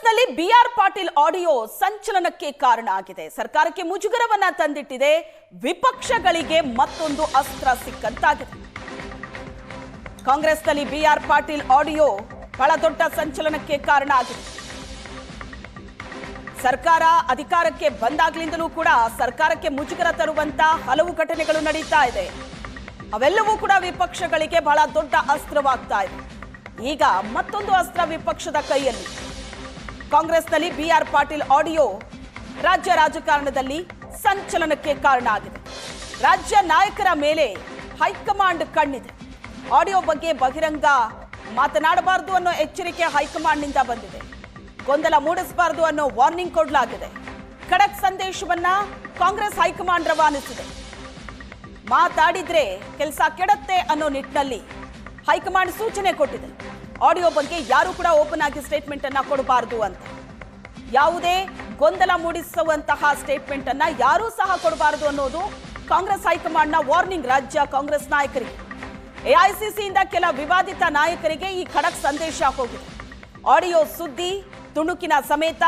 ಕಾಂಗ್ರೆಸ್ನಲ್ಲಿ B R Patil audio ಸಂಚಲನಕ್ಕೆ ಕಾರಣ ಆಗಿದೆ. ಸರ್ಕಾರಕ್ಕೆ ಮುಜುಗರವನ್ನ ತಂದಿಟ್ಟಿದೆ. ವಿಪಕ್ಷಗಳಿಗೆ ಮತ್ತೊಂದು ಅಸ್ತ್ರ ಸಿಕ್ಕಂತಾಗಿದೆ. ಕಾಂಗ್ರೆಸ್ನಲ್ಲಿ ಬಿಆರ್ ಪಾಟೀಲ್ ಆಡಿಯೋ ಬಹಳ ದೊಡ್ಡ ಸಂಚಲನಕ್ಕೆ ಕಾರಣ ಆಗಿದೆ. ಸರ್ಕಾರ ಅಧಿಕಾರಕ್ಕೆ ಬಂದಾಗ್ಲಿಂದಲೂ ಕೂಡ ಸರ್ಕಾರಕ್ಕೆ ಮುಜುಗರ ತರುವಂತ ಹಲವು ಘಟನೆಗಳು ನಡೀತಾ ಇದೆ. ಅವೆಲ್ಲವೂ ಕೂಡ ವಿಪಕ್ಷಗಳಿಗೆ ಬಹಳ ದೊಡ್ಡ ಅಸ್ತ್ರವಾಗ್ತಾ ಇದೆ. ಈಗ ಮತ್ತೊಂದು ಅಸ್ತ್ರ ವಿಪಕ್ಷದ ಕೈಯಲ್ಲಿ. ಕಾಂಗ್ರೆಸ್ನಲ್ಲಿ ಬಿಆರ್ ಪಾಟೀಲ್ ಆಡಿಯೋ ರಾಜ್ಯ ರಾಜಕಾರಣದಲ್ಲಿ ಸಂಚಲನಕ್ಕೆ ಕಾರಣ ಆಗಿದೆ. ರಾಜ್ಯ ನಾಯಕರ ಮೇಲೆ ಹೈಕಮಾಂಡ್ ಕಣ್ಣಿದೆ. ಆಡಿಯೋ ಬಗ್ಗೆ ಬಹಿರಂಗ ಮಾತನಾಡಬಾರದು ಅನ್ನೋ ಎಚ್ಚರಿಕೆ ಹೈಕಮಾಂಡ್ನಿಂದ ಬಂದಿದೆ. ಗೊಂದಲ ಮೂಡಿಸಬಾರದು ಅನ್ನೋ ವಾರ್ನಿಂಗ್ ಕೊಡಲಾಗಿದೆ. ಖಡಕ್ ಸಂದೇಶವನ್ನ ಕಾಂಗ್ರೆಸ್ ಹೈಕಮಾಂಡ್ ರವಾನಿಸಿದೆ. ಮಾತಾಡಿದ್ರೆ ಕೆಲಸ ಕೆಡತ್ತೆ ಅನ್ನೋ ನಿಟ್ಟಿನಲ್ಲಿ ಹೈಕಮಾಂಡ್ ಸೂಚನೆ ಕೊಟ್ಟಿದೆ. ಆಡಿಯೋ ಬಗ್ಗೆ ಯಾರು ಕೂಡ ಓಪನ್ ಆಗಿ ಸ್ಟೇಟ್ಮೆಂಟ್ ಅನ್ನ ಕೊಡಬಾರದು ಅಂತ. ಯಾವುದೇ ಗೊಂದಲ ಮೂಡಿಸುವಂತಹ ಸ್ಟೇಟ್ಮೆಂಟ್ ಅನ್ನ ಯಾರೂ ಸಹ ಕೊಡಬಾರದು ಅನ್ನೋದು ಕಾಂಗ್ರೆಸ್ ಹೈಕಮಾಂಡ್ನ ವಾರ್ನಿಂಗ್ ರಾಜ್ಯ ಕಾಂಗ್ರೆಸ್ ನಾಯಕರಿಗೆ. ಎಐಸಿಸಿಯಿಂದ ಕೆಲ ವಿವಾದಿತ ನಾಯಕರಿಗೆ ಈ ಖಡಕ್ ಸಂದೇಶ ಹೋಗಿದೆ. ಆಡಿಯೋ ಸುದ್ದಿ ತುಣುಕಿನ ಸಮೇತ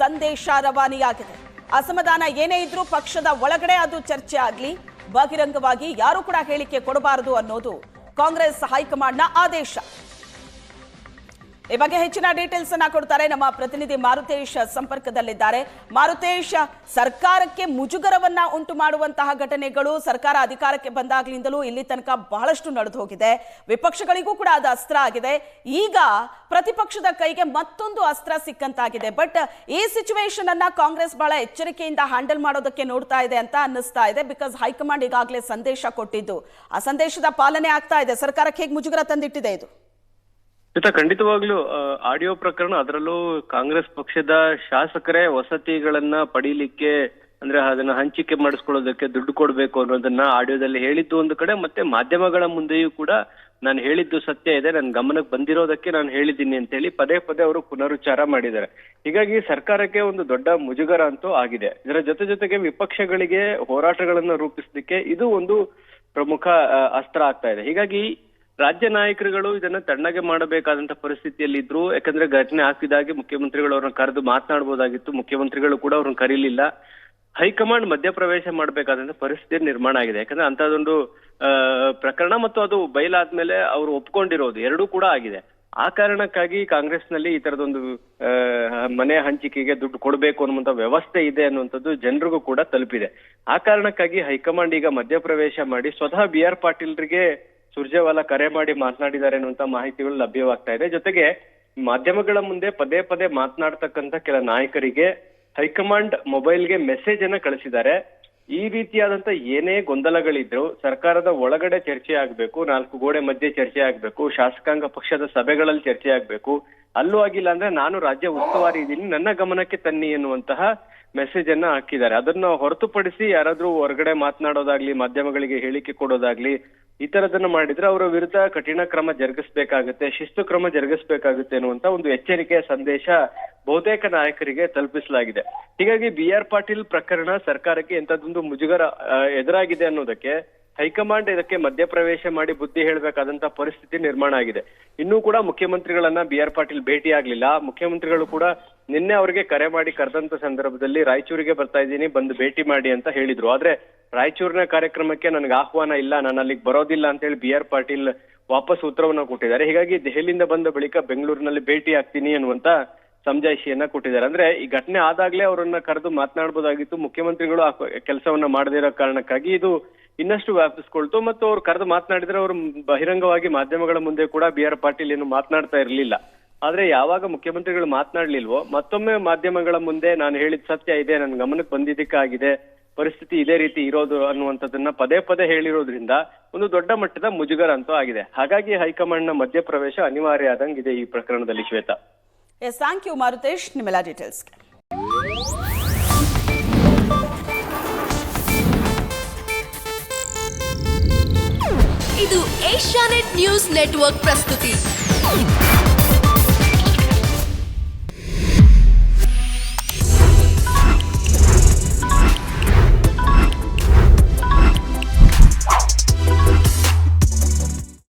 ಸಂದೇಶ ರವಾನೆಯಾಗಿದೆ. ಅಸಮಾಧಾನ ಏನೇ ಇದ್ರೂ ಪಕ್ಷದ ಒಳಗಡೆ ಅದು ಚರ್ಚೆ ಆಗಲಿ, ಬಹಿರಂಗವಾಗಿ ಯಾರು ಕೂಡ ಹೇಳಿಕೆ ಕೊಡಬಾರದು ಅನ್ನೋದು ಕಾಂಗ್ರೆಸ್ ಹೈಕಮಾಂಡ್ನ ಆದೇಶ. ಈ ಬಗ್ಗೆ ಹೆಚ್ಚಿನ ಡೀಟೇಲ್ಸ್ ಅನ್ನ ಕೊಡ್ತಾರೆ. ನಮ್ಮ ಪ್ರತಿನಿಧಿ ಮಾರುತೇಶ್ ಸಂಪರ್ಕದಲ್ಲಿದ್ದಾರೆ. ಮಾರುತೇಶ್, ಸರ್ಕಾರಕ್ಕೆ ಮುಜುಗರವನ್ನ ಉಂಟು ಮಾಡುವಂತಹ ಘಟನೆಗಳು ಸರ್ಕಾರ ಅಧಿಕಾರಕ್ಕೆ ಬಂದಾಗ್ಲಿಂದಲೂ ಇಲ್ಲಿ ತನಕ ಬಹಳಷ್ಟು ನಡೆದು ಹೋಗಿದೆ. ವಿಪಕ್ಷಗಳಿಗೂ ಕೂಡ ಅದು ಅಸ್ತ್ರ ಆಗಿದೆ. ಈಗ ಪ್ರತಿಪಕ್ಷದ ಕೈಗೆ ಮತ್ತೊಂದು ಅಸ್ತ್ರ ಸಿಕ್ಕಂತಾಗಿದೆ. ಬಟ್ ಈ ಸಿಚುವೇಶನ್ ಅನ್ನ ಕಾಂಗ್ರೆಸ್ ಬಹಳ ಎಚ್ಚರಿಕೆಯಿಂದ ಹ್ಯಾಂಡಲ್ ಮಾಡೋದಕ್ಕೆ ನೋಡ್ತಾ ಇದೆ ಅಂತ ಅನ್ನಿಸ್ತಾ ಇದೆ. ಬಿಕಾಸ್ ಹೈಕಮಾಂಡ್ ಈಗಾಗಲೇ ಸಂದೇಶ ಕೊಟ್ಟಿದ್ದು. ಆ ಸಂದೇಶದ ಪಾಲನೆ ಆಗ್ತಾ ಇದೆ. ಸರ್ಕಾರಕ್ಕೆ ಹೇಗೆ ಮುಜುಗರ ತಂದಿಟ್ಟಿದೆ ಇದು? ಜೊತೆ ಖಂಡಿತವಾಗ್ಲೂ ಆಡಿಯೋ ಪ್ರಕರಣ ಅದರಲ್ಲೂ ಕಾಂಗ್ರೆಸ್ ಪಕ್ಷದ ಶಾಸಕರೇ ವಸತಿಗಳನ್ನ ಪಡೀಲಿಕ್ಕೆ ಅಂದ್ರೆ ಅದನ್ನ ಹಂಚಿಕೆ ಮಾಡಿಸ್ಕೊಳ್ಳೋದಕ್ಕೆ ದುಡ್ಡು ಕೊಡ್ಬೇಕು ಅನ್ನೋದನ್ನ ಆಡಿಯೋದಲ್ಲಿ ಹೇಳಿದ್ದು ಒಂದು ಕಡೆ, ಮತ್ತೆ ಮಾಧ್ಯಮಗಳ ಮುಂದೆಯೂ ಕೂಡ ನಾನು ಹೇಳಿದ್ದು ಸತ್ಯ ಇದೆ ನನ್ನ ಗಮನಕ್ಕೆ ಬಂದಿರೋದಕ್ಕೆ ನಾನು ಹೇಳಿದ್ದೀನಿ ಅಂತ ಹೇಳಿ ಪದೇ ಪದೇ ಅವರು ಪುನರುಚ್ಚಾರ ಮಾಡಿದ್ದಾರೆ. ಹೀಗಾಗಿ ಸರ್ಕಾರಕ್ಕೆ ಒಂದು ದೊಡ್ಡ ಮುಜುಗರ ಅಂತೂ ಆಗಿದೆ. ಇದರ ಜೊತೆ ಜೊತೆಗೆ ವಿಪಕ್ಷಗಳಿಗೆ ಹೋರಾಟಗಳನ್ನ ರೂಪಿಸಲಿಕ್ಕೆ ಇದು ಒಂದು ಪ್ರಮುಖ ಅಸ್ತ್ರ ಆಗ್ತಾ ಇದೆ. ಹೀಗಾಗಿ ರಾಜ್ಯ ನಾಯಕರುಗಳು ಇದನ್ನ ತಣ್ಣಗೆ ಮಾಡಬೇಕಾದಂತ ಪರಿಸ್ಥಿತಿಯಲ್ಲಿ ಇದ್ರು ಯಾಕಂದ್ರೆ ಘಟನೆ ಆಗ್ತಿದ್ದಾಗೆ ಮುಖ್ಯಮಂತ್ರಿಗಳು ಅವ್ರನ್ನ ಕರೆದು ಮಾತನಾಡಬಹುದಾಗಿತ್ತು ಮುಖ್ಯಮಂತ್ರಿಗಳು ಕೂಡ ಅವ್ರನ್ನ ಕರೀಲಿಲ್ಲ. ಹೈಕಮಾಂಡ್ ಮಧ್ಯಪ್ರವೇಶ ಮಾಡಬೇಕಾದಂತ ಪರಿಸ್ಥಿತಿ ನಿರ್ಮಾಣ ಆಗಿದೆ. ಯಾಕಂದ್ರೆ ಅಂತದೊಂದು ಪ್ರಕರಣ ಮತ್ತು ಅದು ಬಯಲಾದ್ಮೇಲೆ ಅವರು ಒಪ್ಕೊಂಡಿರೋದು ಎರಡೂ ಕೂಡ ಆಗಿದೆ. ಆ ಕಾರಣಕ್ಕಾಗಿ ಕಾಂಗ್ರೆಸ್ನಲ್ಲಿ ಈ ತರದೊಂದು ಮನೆ ಹಂಚಿಕೆಗೆ ದುಡ್ಡು ಕೊಡಬೇಕು ಅನ್ನುವಂತ ವ್ಯವಸ್ಥೆ ಇದೆ ಅನ್ನುವಂಥದ್ದು ಜನರಿಗೂ ಕೂಡ ತಲುಪಿದೆ. ಆ ಕಾರಣಕ್ಕಾಗಿ ಹೈಕಮಾಂಡ್ ಈಗ ಮಧ್ಯಪ್ರವೇಶ ಮಾಡಿ ಸ್ವತಃ ಬಿ ಆರ್ ಪಾಟೀಲ್ರಿಗೆ ಸುರ್ಜೇವಾಲಾ ಕರೆ ಮಾಡಿ ಮಾತನಾಡಿದ್ದಾರೆ ಅನ್ನುವಂತ ಮಾಹಿತಿಗಳು ಲಭ್ಯವಾಗ್ತಾ ಇದೆ. ಜೊತೆಗೆ ಮಾಧ್ಯಮಗಳ ಮುಂದೆ ಪದೇ ಪದೇ ಮಾತನಾಡ್ತಕ್ಕಂತ ಕೆಲ ನಾಯಕರಿಗೆ ಹೈಕಮಾಂಡ್ ಮೊಬೈಲ್ಗೆ ಮೆಸೇಜ್ ಅನ್ನ ಕಳಿಸಿದ್ದಾರೆ. ಈ ರೀತಿಯಾದಂತ ಏನೇ ಗೊಂದಲಗಳಿದ್ರು ಸರ್ಕಾರದ ಒಳಗಡೆ ಚರ್ಚೆ ಆಗ್ಬೇಕು, ನಾಲ್ಕು ಗೋಡೆ ಮಧ್ಯೆ ಚರ್ಚೆ ಆಗ್ಬೇಕು, ಶಾಸಕಾಂಗ ಪಕ್ಷದ ಸಭೆಗಳಲ್ಲಿ ಚರ್ಚೆ ಆಗ್ಬೇಕು. ಅಲ್ಲೂ ಆಗಿಲ್ಲ ಅಂದ್ರೆ ನಾನು ರಾಜ್ಯ ಉಸ್ತುವಾರಿ ಇದ್ದೀನಿ, ನನ್ನ ಗಮನಕ್ಕೆ ತನ್ನಿ ಎನ್ನುವಂತಹ ಮೆಸೇಜ್ ಅನ್ನ ಹಾಕಿದ್ದಾರೆ. ಅದನ್ನ ಹೊರತುಪಡಿಸಿ ಯಾರಾದ್ರೂ ಹೊರಗಡೆ ಮಾತನಾಡೋದಾಗ್ಲಿ, ಮಾಧ್ಯಮಗಳಿಗೆ ಹೇಳಿಕೆ ಕೊಡೋದಾಗ್ಲಿ ಈ ತರದನ್ನ ಮಾಡಿದ್ರೆ ಅವರ ವಿರುದ್ಧ ಕಠಿಣ ಕ್ರಮ ಜರುಗಿಸಬೇಕಾಗುತ್ತೆ, ಶಿಸ್ತು ಕ್ರಮ ಜರುಗಿಸಬೇಕಾಗುತ್ತೆ ಅನ್ನುವಂತ ಒಂದು ಎಚ್ಚರಿಕೆಯ ಸಂದೇಶ ಬಹುತೇಕ ನಾಯಕರಿಗೆ ತಲುಪಿಸಲಾಗಿದೆ. ಹೀಗಾಗಿ ಬಿ ಆರ್ ಪಾಟೀಲ್ ಪ್ರಕರಣ ಸರ್ಕಾರಕ್ಕೆ ಎಂತದೊಂದು ಮುಜುಗರ ಎದುರಾಗಿದೆ ಅನ್ನೋದಕ್ಕೆ ಹೈಕಮಾಂಡ್ ಇದಕ್ಕೆ ಮಧ್ಯಪ್ರವೇಶ ಮಾಡಿ ಬುದ್ಧಿ ಹೇಳಬೇಕಾದಂತ ಪರಿಸ್ಥಿತಿ ನಿರ್ಮಾಣ ಆಗಿದೆ. ಇನ್ನೂ ಕೂಡ ಮುಖ್ಯಮಂತ್ರಿಗಳನ್ನ ಬಿ ಆರ್ ಪಾಟೀಲ್ ಭೇಟಿ ಆಗ್ಲಿಲ್ಲ. ಮುಖ್ಯಮಂತ್ರಿಗಳು ಕೂಡ ನಿನ್ನೆ ಅವರಿಗೆ ಕರೆ ಮಾಡಿ ಕರೆದಂತ ಸಂದರ್ಭದಲ್ಲಿ ರಾಯಚೂರಿಗೆ ಬರ್ತಾ ಇದ್ದೀನಿ, ಬಂದು ಭೇಟಿ ಮಾಡಿ ಅಂತ ಹೇಳಿದ್ರು. ಆದ್ರೆ ರಾಯಚೂರಿನ ಕಾರ್ಯಕ್ರಮಕ್ಕೆ ನನಗೆ ಆಹ್ವಾನ ಇಲ್ಲ, ನಾನು ಅಲ್ಲಿಗೆ ಬರೋದಿಲ್ಲ ಅಂತ ಹೇಳಿ ಬಿ ಆರ್ ಪಾಟೀಲ್ ವಾಪಸ್ ಉತ್ತರವನ್ನ ಕೊಟ್ಟಿದ್ದಾರೆ. ಹೀಗಾಗಿ ದೆಹಲಿಯಿಂದ ಬಂದ ಬಳಿಕ ಬೆಂಗಳೂರಿನಲ್ಲಿ ಭೇಟಿ ಆಗ್ತೀನಿ ಅನ್ನುವಂತ ಸಮಜಾಯಿಷಿಯನ್ನ ಕೊಟ್ಟಿದ್ದಾರೆ. ಅಂದ್ರೆ ಈ ಘಟನೆ ಆದಾಗ್ಲೇ ಅವರನ್ನ ಕರೆದು ಮಾತನಾಡಬಹುದಾಗಿತ್ತು ಮುಖ್ಯಮಂತ್ರಿಗಳು ಆ ಕೆಲಸವನ್ನ ಮಾಡದೇ ಇರೋ ಕಾರಣಕ್ಕಾಗಿ ಇದು ಇನ್ನಷ್ಟು ವ್ಯಾಪಿಸ್ಕೊಳ್ತು. ಮತ್ತು ಅವ್ರು ಕರೆದು ಮಾತನಾಡಿದ್ರೆ ಅವರು ಬಹಿರಂಗವಾಗಿ ಮಾಧ್ಯಮಗಳ ಮುಂದೆ ಕೂಡ ಬಿ ಆರ್ ಪಾಟೀಲ್ ಏನು ಮಾತನಾಡ್ತಾ ಇರಲಿಲ್ಲ. ಆದ್ರೆ ಯಾವಾಗ ಮುಖ್ಯಮಂತ್ರಿಗಳು ಮಾತನಾಡ್ಲಿಲ್ವೋ, ಮತ್ತೊಮ್ಮೆ ಮಾಧ್ಯಮಗಳ ಮುಂದೆ ನಾನು ಹೇಳಿದ ಸತ್ಯ ಇದೆ, ನನ್ನ ಗಮನಕ್ಕೆ ಬಂದಿದ್ದಕ್ಕಾಗಿದೆ. ಪರಿಸ್ಥಿತಿ ಇದೇ ರೀತಿ ಇರೋದು ಅನ್ನುವಂಥದ್ದನ್ನ ಪದೇ ಪದೇ ಹೇಳಿರೋದ್ರಿಂದ ಒಂದು ದೊಡ್ಡ ಮಟ್ಟದ ಮುಜುಗರ ಅಂತೂ ಆಗಿದೆ. ಹಾಗಾಗಿ ಹೈಕಮಾಂಡ್ನ ಮಧ್ಯಪ್ರವೇಶ ಅನಿವಾರ್ಯ ಆದಂಗಿದೆ ಈ ಪ್ರಕರಣದಲ್ಲಿ Shweta. Yes thank you Maruthesh ನಿಮ್ಮೆಲ್ಲ ಡೀಟೇಲ್ಸ್ ಇದು ಏಷ್ಯಾನೆಟ್ ನ್ಯೂಸ್ ನೆಟ್ವರ್ಕ್ ಪ್ರಸ್ತುತಿ.